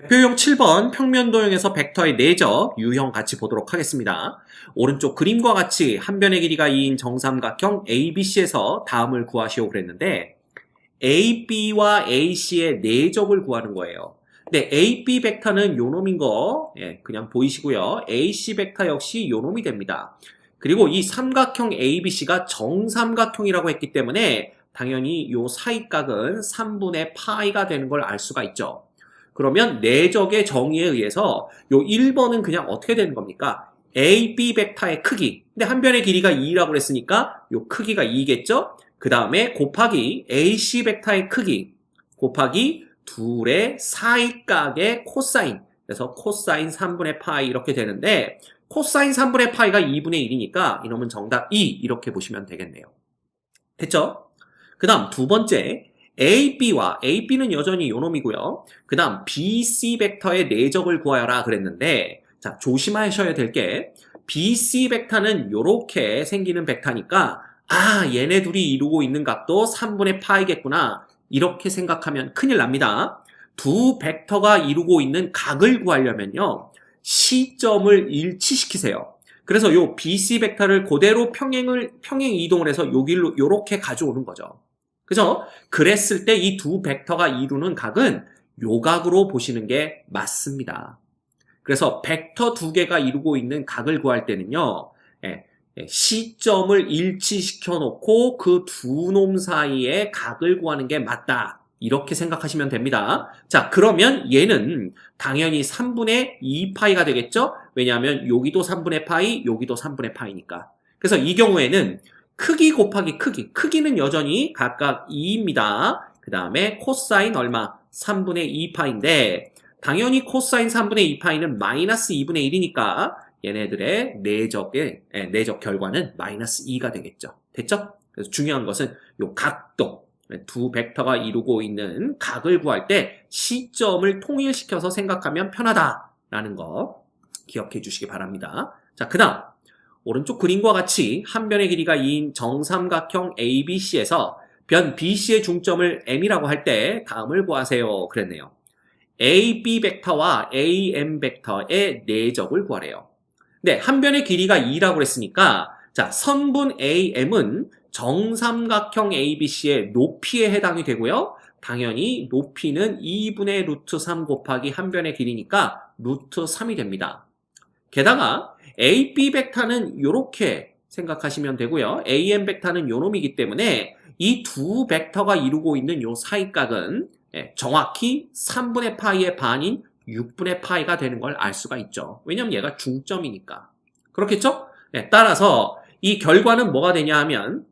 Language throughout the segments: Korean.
대표용 7번 평면도형에서 벡터의 내적, 유형 같이 보도록 하겠습니다. 오른쪽 그림과 같이 한 변의 길이가 2인 정삼각형 ABC에서 다음을 구하시오 그랬는데 AB와 AC의 내적을 구하는 거예요. 근데 AB 벡터는 요 놈인 거 예, 그냥 보이시고요. AC 벡터 역시 요 놈이 됩니다. 그리고 이 삼각형 ABC가 정삼각형이라고 했기 때문에 당연히 요 사이각은 3분의 파이가 되는 걸 알 수가 있죠. 그러면 내적의 정의에 의해서 요 1번은 그냥 어떻게 되는 겁니까? AB 벡터의 크기. 근데 한 변의 길이가 2라고 그랬으니까 요 크기가 2겠죠? 그 다음에 곱하기 AC 벡터의 크기. 곱하기 둘의 사이각의 코사인. 그래서 코사인 3분의 파이 이렇게 되는데 코사인 3분의 파이가 2분의 1이니까 이놈은 정답 2 이렇게 보시면 되겠네요. 됐죠? 그 다음 두 번째 AB와 AB는 여전히 요놈이고요. 그 다음 BC 벡터의 내적을 구하여라 그랬는데 자 조심하셔야 될 게 BC 벡터는 요렇게 생기는 벡터니까 아 얘네 둘이 이루고 있는 값도 3분의 파이겠구나 이렇게 생각하면 큰일 납니다. 두 벡터가 이루고 있는 각을 구하려면요. 시점을 일치시키세요. 그래서 요 BC 벡터를 그대로 평행을 평행 이동을 해서 여기로 요렇게 가져오는 거죠. 그죠? 그랬을 때 이 두 벡터가 이루는 각은 요 각으로 보시는 게 맞습니다. 그래서 벡터 두 개가 이루고 있는 각을 구할 때는요. 예, 예, 시점을 일치시켜 놓고 그 두 놈 사이에 각을 구하는 게 맞다. 이렇게 생각하시면 됩니다. 자, 그러면 얘는 당연히 3분의 2파이가 되겠죠? 왜냐하면 여기도 3분의 파이, 여기도 3분의 파이니까. 그래서 이 경우에는 크기 곱하기 크기. 크기는 여전히 각각 2입니다. 그 다음에 코사인 얼마? 3분의 2파인데, 당연히 코사인 3분의 2파이는 마이너스 2분의 1이니까 얘네들의 내적의, 예, 내적 결과는 마이너스 2가 되겠죠. 됐죠? 그래서 중요한 것은 요 각도. 두 벡터가 이루고 있는 각을 구할 때 시점을 통일시켜서 생각하면 편하다라는 거 기억해 주시기 바랍니다. 자, 그 다음. 오른쪽 그림과 같이 한 변의 길이가 2인 정삼각형 ABC에서 변 BC의 중점을 M이라고 할 때 다음을 구하세요. 그랬네요. AB 벡터와 AM 벡터의 내적을 구하래요. 네, 한 변의 길이가 2라고 그랬으니까 자, 선분 AM은 정삼각형 ABC의 높이에 해당이 되고요. 당연히 높이는 2분의 루트 3 곱하기 한 변의 길이니까 루트 3이 됩니다. 게다가 AB 벡터는 이렇게 생각하시면 되고요. AM 벡터는 요 놈이기 때문에 이 두 벡터가 이루고 있는 요 사이각은 예, 정확히 3분의 파이의 반인 6분의 파이가 되는 걸 알 수가 있죠. 왜냐면 얘가 중점이니까. 그렇겠죠? 예, 따라서 이 결과는 뭐가 되냐 하면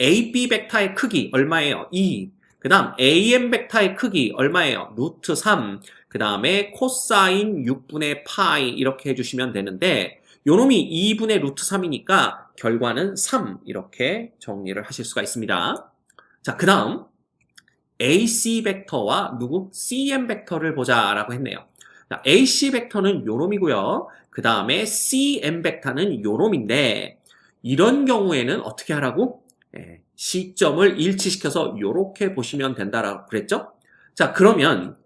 AB 벡터의 크기 얼마예요? 2. 그 다음 AM 벡터의 크기 얼마예요? 루트 3. 그 다음에 코사인 6분의 파이 이렇게 해주시면 되는데 요놈이 2분의 루트 3이니까 결과는 3 이렇게 정리를 하실 수가 있습니다. 자, 그 다음 AC 벡터와 누구? CM 벡터를 보자라고 했네요. 자, AC 벡터는 요놈이고요. 그 다음에 CM 벡터는 요놈인데 이런 경우에는 어떻게 하라고? 예, 시점을 일치시켜서 이렇게 보시면 된다라고 그랬죠? 자, 그러면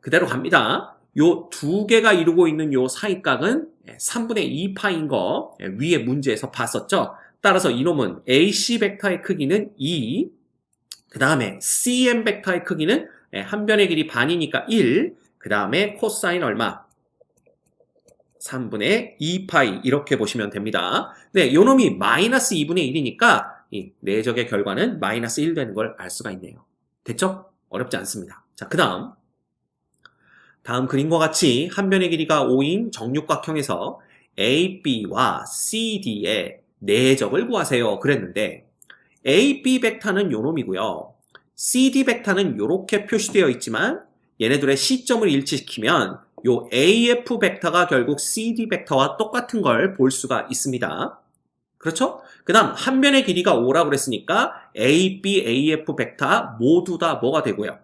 그대로 갑니다. 요 두 개가 이루고 있는 요 사이각은 3분의 2파인 거 예, 위에 문제에서 봤었죠? 따라서 이놈은 AC 벡터의 크기는 2, 그 다음에 CM 벡터의 크기는 예, 한 변의 길이 반이니까 1, 그 다음에 코사인 얼마? 3분의 2파이 이렇게 보시면 됩니다. 네, 요 놈이 마이너스 2분의 1이니까 이 내적의 결과는 마이너스 1 되는 걸 알 수가 있네요. 됐죠? 어렵지 않습니다. 자, 그 다음 다음 그림과 같이 한 변의 길이가 5인 정육각형에서 AB와 CD의 내적을 구하세요. 그랬는데 AB 벡터는 요놈이고요. CD 벡터는 이렇게 표시되어 있지만 얘네들의 시점을 일치시키면 요 AF 벡터가 결국 CD 벡터와 똑같은 걸 볼 수가 있습니다. 그렇죠? 그 다음 한 변의 길이가 5라고 그랬으니까 AB, AF 벡터 모두 다 뭐가 되고요?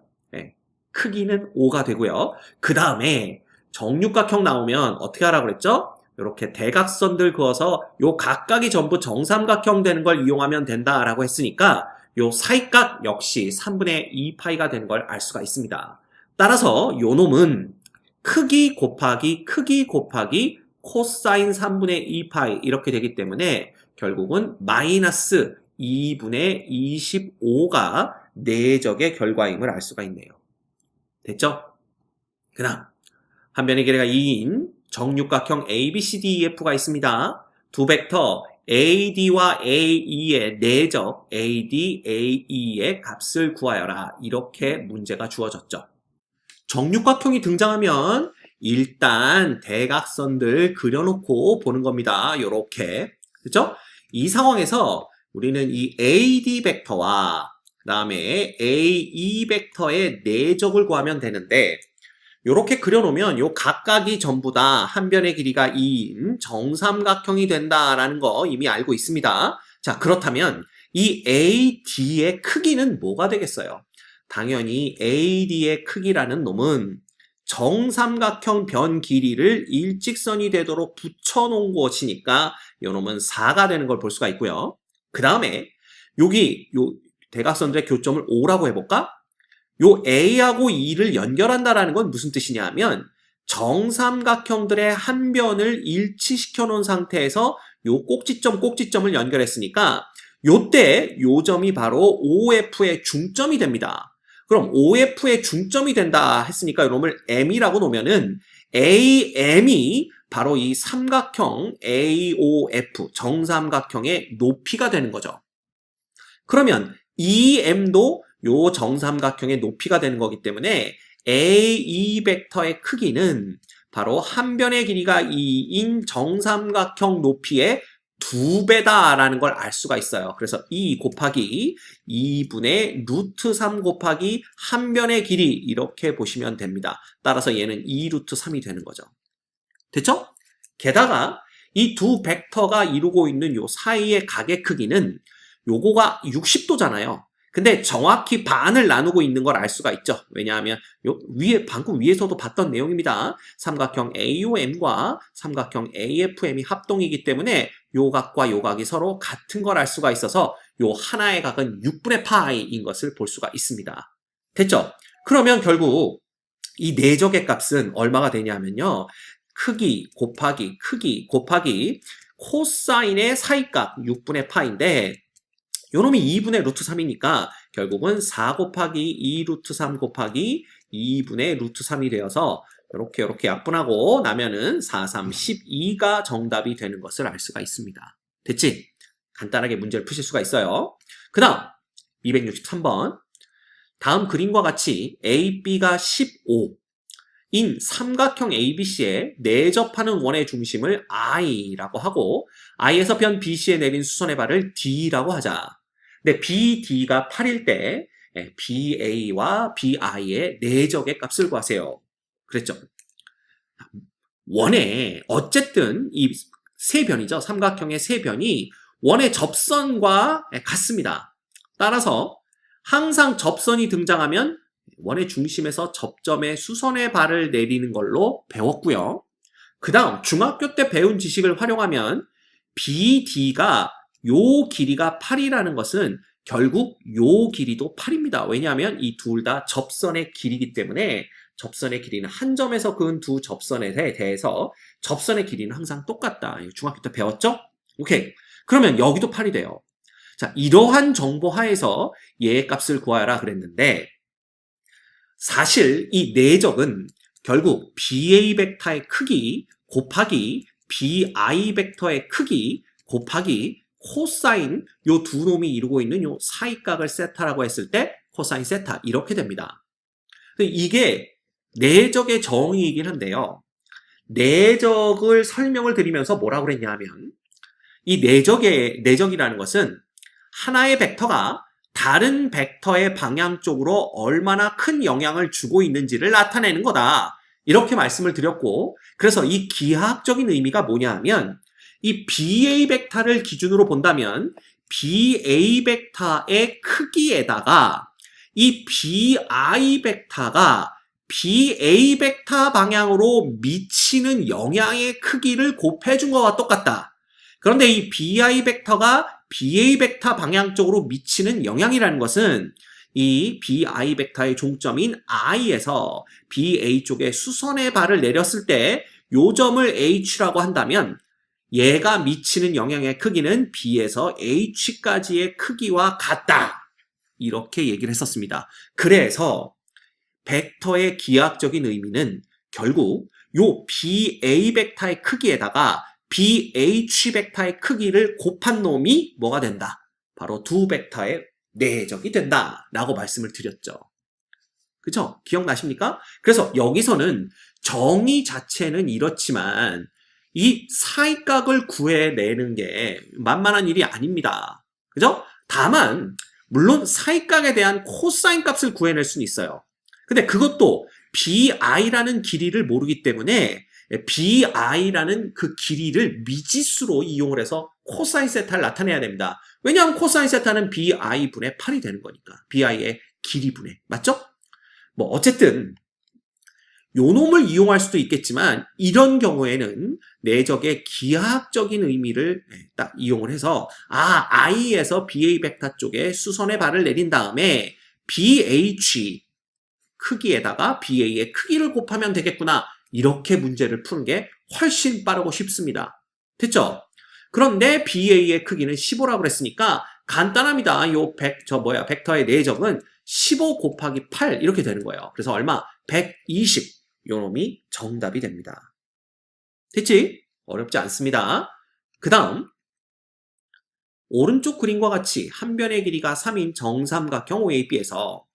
네, 크기는 5가 되고요. 그 다음에 정육각형 나오면 어떻게 하라고 그랬죠? 이렇게 대각선들 그어서 요 각각이 전부 정삼각형 되는 걸 이용하면 된다라고 했으니까 요 사이각 역시 3분의 2파이가 되는 걸 알 수가 있습니다. 따라서 요 놈은 크기 곱하기 크기 곱하기 코사인 3분의 2파이 이렇게 되기 때문에 결국은 마이너스 2분의 25가 내적의 결과임을 알 수가 있네요. 됐죠? 그 다음 한 변의 길이가 2인 정육각형 ABCDEF가 있습니다. 두 벡터 AD와 AE의 내적 AD, AE의 값을 구하여라. 이렇게 문제가 주어졌죠. 정육각형이 등장하면 일단 대각선들 그려놓고 보는 겁니다. 이렇게 그렇죠? 이 상황에서 우리는 이 AD 벡터와 그 다음에 AE 벡터의 내적을 구하면 되는데 이렇게 그려놓으면 요 각각이 전부 다 한 변의 길이가 2인 정삼각형이 된다라는 거 이미 알고 있습니다. 자 그렇다면 이 AD의 크기는 뭐가 되겠어요? 당연히 AD의 크기라는 놈은 정삼각형 변 길이를 일직선이 되도록 붙여놓은 것이니까 이 놈은 4가 되는 걸 볼 수가 있고요. 그 다음에 여기 요 대각선들의 교점을 5라고 해볼까? 요 A하고 E를 연결한다라는 건 무슨 뜻이냐 하면 정삼각형들의 한 변을 일치시켜 놓은 상태에서 요 꼭지점 꼭지점을 연결했으니까 요때 요 점이 바로 OF의 중점이 됩니다. 그럼 OF의 중점이 된다 했으니까 이놈을 M이라고 놓으면은 AM이 바로 이 삼각형 AOF 정삼각형의 높이가 되는 거죠. 그러면 EM도 요 정삼각형의 높이가 되는 거기 때문에 AE 벡터의 크기는 바로 한 변의 길이가 2인 정삼각형 높이의 두 배다라는 걸 알 수가 있어요. 그래서 2 곱하기 2분의 루트 3 곱하기 한 변의 길이 이렇게 보시면 됩니다. 따라서 얘는 2 루트 3이 되는 거죠. 됐죠? 게다가 이 두 벡터가 이루고 있는 요 사이의 각의 크기는 요거가 60도잖아요. 근데 정확히 반을 나누고 있는 걸 알 수가 있죠. 왜냐하면 요 위에 방금 위에서도 봤던 내용입니다. 삼각형 AOM과 삼각형 AFM이 합동이기 때문에 요 각과 요 각이 서로 같은 걸 알 수가 있어서 요 하나의 각은 6분의 파이인 것을 볼 수가 있습니다. 됐죠? 그러면 결국 이 내적의 값은 얼마가 되냐면요. 크기 곱하기 크기 곱하기 코사인의 사이값 6분의 파인데 요놈이 2분의 루트 3이니까 결국은 4 곱하기 2 루트 3 곱하기 2분의 루트 3이 되어서 이렇게 이렇게 약분하고 나면은 4, 3, 12가 정답이 되는 것을 알 수가 있습니다. 됐지? 간단하게 문제를 푸실 수가 있어요. 그 다음 263번 다음 그림과 같이 A, B가 15 인 삼각형 ABC에 내접하는 원의 중심을 I라고 하고 I에서 변 BC에 내린 수선의 발을 D라고 하자. 근데 BD가 8일 때 예, BA와 BI의 내적의 값을 구하세요. 그랬죠. 원에 어쨌든 이 세 변이죠. 삼각형의 세 변이 원의 접선과 예, 같습니다. 따라서 항상 접선이 등장하면 원의 중심에서 접점에 수선의 발을 내리는 걸로 배웠고요. 그 다음 중학교 때 배운 지식을 활용하면 BD가 요 길이가 8이라는 것은 결국 요 길이도 8입니다. 왜냐하면 이 둘 다 접선의 길이기 때문에 접선의 길이는 한 점에서 그은 두 접선에 대해서 접선의 길이는 항상 똑같다. 중학교 때 배웠죠? 오케이. 그러면 여기도 8이 돼요. 자, 이러한 정보 하에서 얘의 값을 구하라 그랬는데 사실 이 내적은 결국 BA 벡터의 크기 곱하기 BI 벡터의 크기 곱하기 코사인 요 두 놈이 이루고 있는 요 사이각을 세타라고 했을 때 코사인 세타 이렇게 됩니다. 이게 내적의 정의이긴 한데요. 내적을 설명을 드리면서 뭐라고 그랬냐면 이 내적의 내적이라는 것은 하나의 벡터가 다른 벡터의 방향 쪽으로 얼마나 큰 영향을 주고 있는지를 나타내는 거다. 이렇게 말씀을 드렸고 그래서 이 기하학적인 의미가 뭐냐 하면 이 BA 벡터를 기준으로 본다면 BA 벡터의 크기에다가 이 BI 벡터가 BA 벡터 방향으로 미치는 영향의 크기를 곱해준 것과 똑같다. 그런데 이 BI 벡터가 BA 벡터 방향 쪽으로 미치는 영향이라는 것은 이 BI 벡터의 종점인 I에서 BA 쪽에 수선의 발을 내렸을 때 요 점을 H라고 한다면 얘가 미치는 영향의 크기는 B에서 H까지의 크기와 같다. 이렇게 얘기를 했었습니다. 그래서 벡터의 기하학적인 의미는 결국 요 BA 벡터의 크기에다가 BH 벡터의 크기를 곱한 놈이 뭐가 된다? 바로 두 벡터의 내적이 된다 라고 말씀을 드렸죠. 그죠? 기억나십니까? 그래서 여기서는 정의 자체는 이렇지만 이 사이각을 구해내는 게 만만한 일이 아닙니다. 그죠? 다만 물론 사이각에 대한 코사인 값을 구해낼 수는 있어요. 근데 그것도 bi라는 길이를 모르기 때문에 bi라는 그 길이를 미지수로 이용을 해서 코사인 세타를 나타내야 됩니다. 왜냐하면 코사인 세타는 bi분의 8이 되는 거니까. bi의 길이분의. 맞죠? 뭐 어쨌든 요 놈을 이용할 수도 있겠지만 이런 경우에는 내적의 기하학적인 의미를 네, 딱 이용을 해서 아 i에서 ba 벡터 쪽에 수선의 발을 내린 다음에 bh 크기에다가 ba의 크기를 곱하면 되겠구나 이렇게 문제를 푸는 게 훨씬 빠르고 쉽습니다. 됐죠? 그런데 BA의 크기는 15라고 그랬으니까 간단합니다. 요 100, 저 뭐야, 벡터의 내적은 15 곱하기 8 이렇게 되는 거예요. 그래서 얼마? 120. 요 놈이 정답이 됩니다. 됐지? 어렵지 않습니다. 그 다음 오른쪽 그림과 같이 한 변의 길이가 3인 정삼각형 OAB에서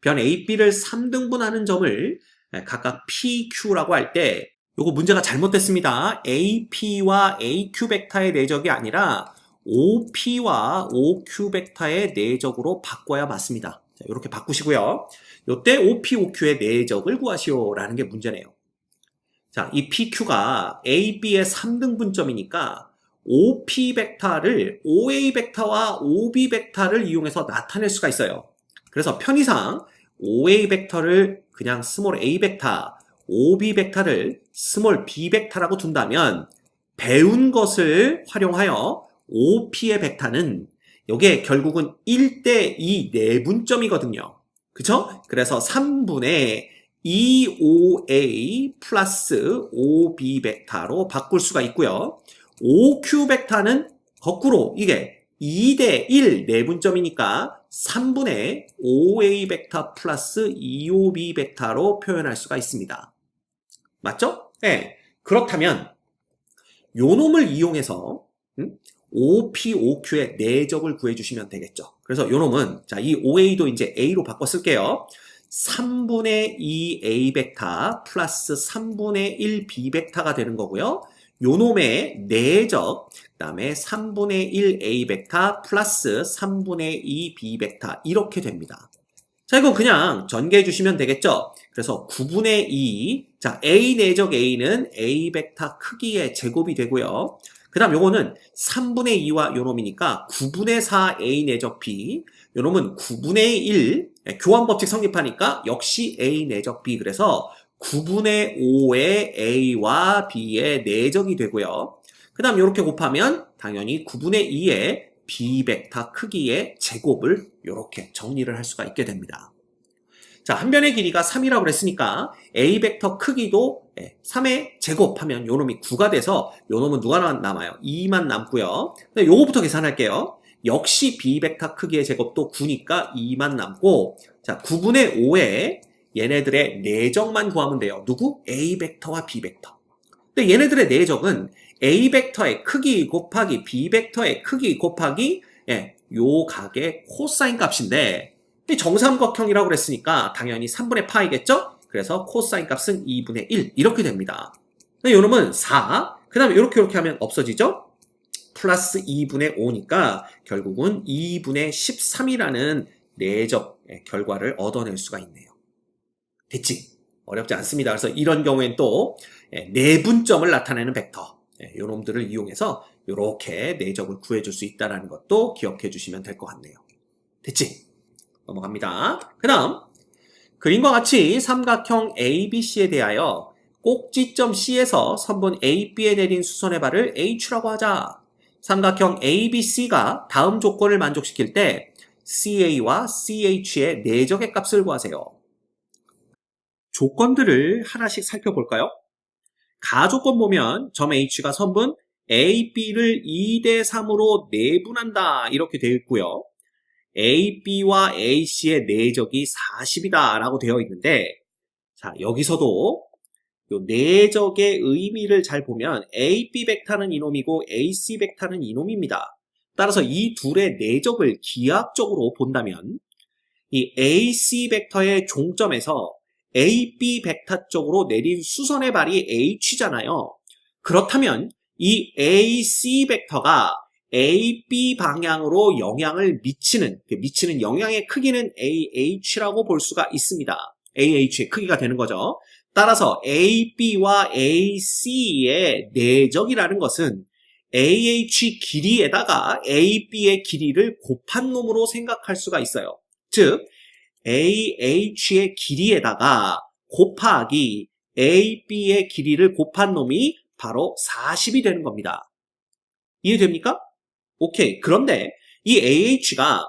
변 AB를 3등분하는 점을 각각 PQ라고 할 때 요거 문제가 잘못됐습니다. AP와 AQ 벡터의 내적이 아니라 OP와 OQ 벡터의 내적으로 바꿔야 맞습니다. 자, 이렇게 바꾸시고요. 요때 OP, OQ의 내적을 구하시오라는 게 문제네요. 자, 이 PQ가 AB의 3등분점이니까 OP 벡터를 OA 벡터와 OB 벡터를 이용해서 나타낼 수가 있어요. 그래서 편의상 OA 벡터를 그냥 스몰 a 벡터, OB 벡터를 스몰 b 벡터라고 둔다면 배운 것을 활용하여 OP의 벡터는 이게 결국은 1대 2 내분점이거든요. 그쵸? 그래서 3분의 2OA 플러스 OB 벡터로 바꿀 수가 있고요. OQ 벡터는 거꾸로 이게 2대 1 내분점이니까 3분의 5a 벡터 플러스 2ob 벡터로 표현할 수가 있습니다. 맞죠? 네. 그렇다면 요 놈을 이용해서 음? OP, OQ의 내적을 구해주시면 되겠죠. 그래서 요 놈은 자, 이 OA도 이제 A로 바꿔 쓸게요. 3분의 2A 벡터 플러스 3분의 1B 벡터가 되는 거고요. 요 놈의 내적, 그 다음에 3분의 1 A 벡터 플러스 3분의 2 B 벡터 이렇게 됩니다. 자, 이거 그냥 전개해 주시면 되겠죠? 그래서 9분의 2, 자, A 내적 A는 A 벡터 크기의 제곱이 되고요. 그 다음 요거는 3분의 2와 요 놈이니까 9분의 4 A 내적 B, 요 놈은 9분의 1, 교환 법칙 성립하니까 역시 A 내적 B, 그래서 9분의 5의 A와 B의 내적이 되고요. 그 다음 이렇게 곱하면 당연히 9분의 2의 B 벡터 크기의 제곱을 이렇게 정리를 할 수가 있게 됩니다. 자, 한 변의 길이가 3이라고 그랬으니까 A 벡터 크기도 3의 제곱하면 요 놈이 9가 돼서 요 놈은 누가 남아요? 2만 남고요. 요거부터 계산할게요. 역시 B 벡터 크기의 제곱도 9니까 2만 남고 자, 9분의 5에 얘네들의 내적만 구하면 돼요. 누구? A 벡터와 B 벡터. 근데 얘네들의 내적은 A 벡터의 크기 곱하기 B 벡터의 크기 곱하기 예, 요 각의 코사인 값인데 정삼각형이라고 그랬으니까 당연히 3분의 파이겠죠? 그래서 코사인 값은 2분의 1 이렇게 됩니다. 요 놈은 4. 그 다음에 이렇게 이렇게 하면 없어지죠? 플러스 2분의 5니까 결국은 2분의 13이라는 내적 결과를 얻어낼 수가 있네요. 됐지? 어렵지 않습니다. 그래서 이런 경우엔 또 예, 내분점을 나타내는 벡터 요 예, 놈들을 이용해서 이렇게 내적을 구해줄 수 있다는 것도 기억해 주시면 될 것 같네요. 됐지? 넘어갑니다. 그 다음 그림과 같이 삼각형 ABC에 대하여 꼭지점 C에서 선분 AB에 내린 수선의 발을 H라고 하자. 삼각형 ABC가 다음 조건을 만족시킬 때 CA와 CH의 내적의 값을 구하세요. 조건들을 하나씩 살펴볼까요? 가조건 보면 점 H가 선분 A, B를 2대 3으로 내분한다 이렇게 되어 있고요. A, B와 A, C의 내적이 40이다 라고 되어 있는데 자 여기서도 요 내적의 의미를 잘 보면 A, B 벡터는 이놈이고 A, C 벡터는 이놈입니다. 따라서 이 둘의 내적을 기하학적으로 본다면 이 A, C 벡터의 종점에서 A, B 벡터 쪽으로 내린 수선의 발이 H잖아요. 그렇다면 이 A, C 벡터가 A, B 방향으로 영향을 미치는, 그 미치는 영향의 크기는 AH라고 볼 수가 있습니다. AH의 크기가 되는 거죠. 따라서 AB와 AC의 내적이라는 것은 AH 길이에다가 AB의 길이를 곱한 놈으로 생각할 수가 있어요. 즉, AH의 길이에다가 곱하기 AB의 길이를 곱한 놈이 바로 40이 되는 겁니다. 이해됩니까? 오케이. 그런데 이 AH가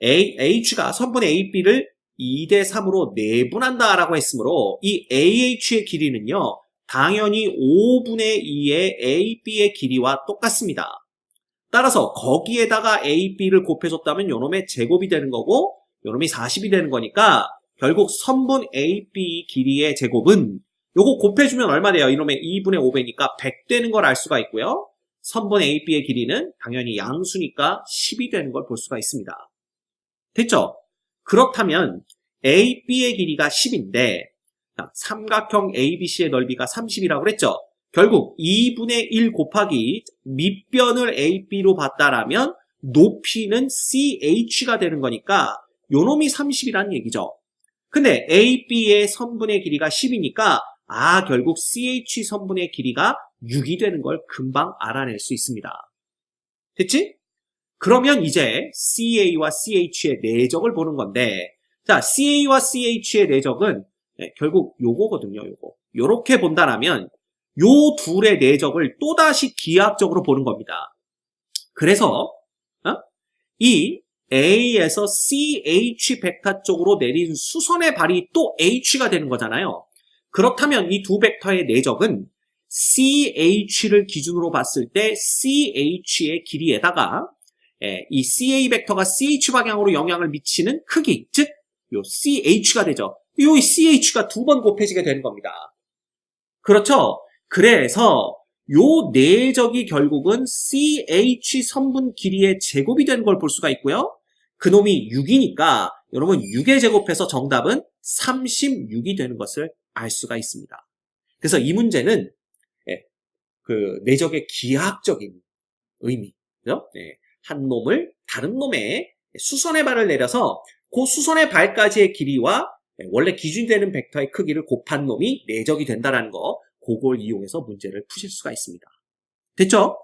H가 선분 AB를 2대 3으로 내분한다라고 했으므로 이 AH의 길이는요. 당연히 5분의 2의 AB의 길이와 똑같습니다. 따라서 거기에다가 AB를 곱해줬다면 요놈의 제곱이 되는 거고 요놈이 40이 되는 거니까 결국 선분 AB 길이의 제곱은 요거 곱해주면 얼마 돼요? 이놈의 2분의 5배니까 100 되는 걸 알 수가 있고요. 선분 AB의 길이는 당연히 양수니까 10이 되는 걸 볼 수가 있습니다. 됐죠? 그렇다면 AB의 길이가 10인데 삼각형 ABC의 넓이가 30이라고 그랬죠? 결국 2분의 1 곱하기 밑변을 AB로 봤다라면 높이는 CH가 되는 거니까 요놈이 30이라는 얘기죠. 근데 AB의 선분의 길이가 10이니까 아 결국 CH 선분의 길이가 6이 되는 걸 금방 알아낼 수 있습니다. 됐지? 그러면 이제 CA와 CH의 내적을 보는 건데 자 CA와 CH의 내적은 네, 결국 요거거든요. 요거. 요렇게 본다라면 요 둘의 내적을 또다시 기하학적으로 보는 겁니다. 그래서 어? 이 A에서 CH 벡터 쪽으로 내린 수선의 발이 또 H가 되는 거잖아요. 그렇다면 이 두 벡터의 내적은 CH를 기준으로 봤을 때 CH의 길이에다가 예, 이 CA 벡터가 CH 방향으로 영향을 미치는 크기, 즉, 요 CH가 되죠. 요 CH가 두 번 곱해지게 되는 겁니다. 그렇죠? 그래서 요 내적이 결국은 CH 선분 길이의 제곱이 되는 걸 볼 수가 있고요. 그놈이 6이니까 여러분 6의 제곱해서 정답은 36이 되는 것을 알 수가 있습니다. 그래서 이 문제는 예, 그 내적의 기하학적인 의미, 그죠? 예, 한 놈을 다른 놈의 수선의 발을 내려서 그 수선의 발까지의 길이와 예, 원래 기준되는 벡터의 크기를 곱한 놈이 내적이 된다는 거, 그걸 이용해서 문제를 푸실 수가 있습니다. 됐죠?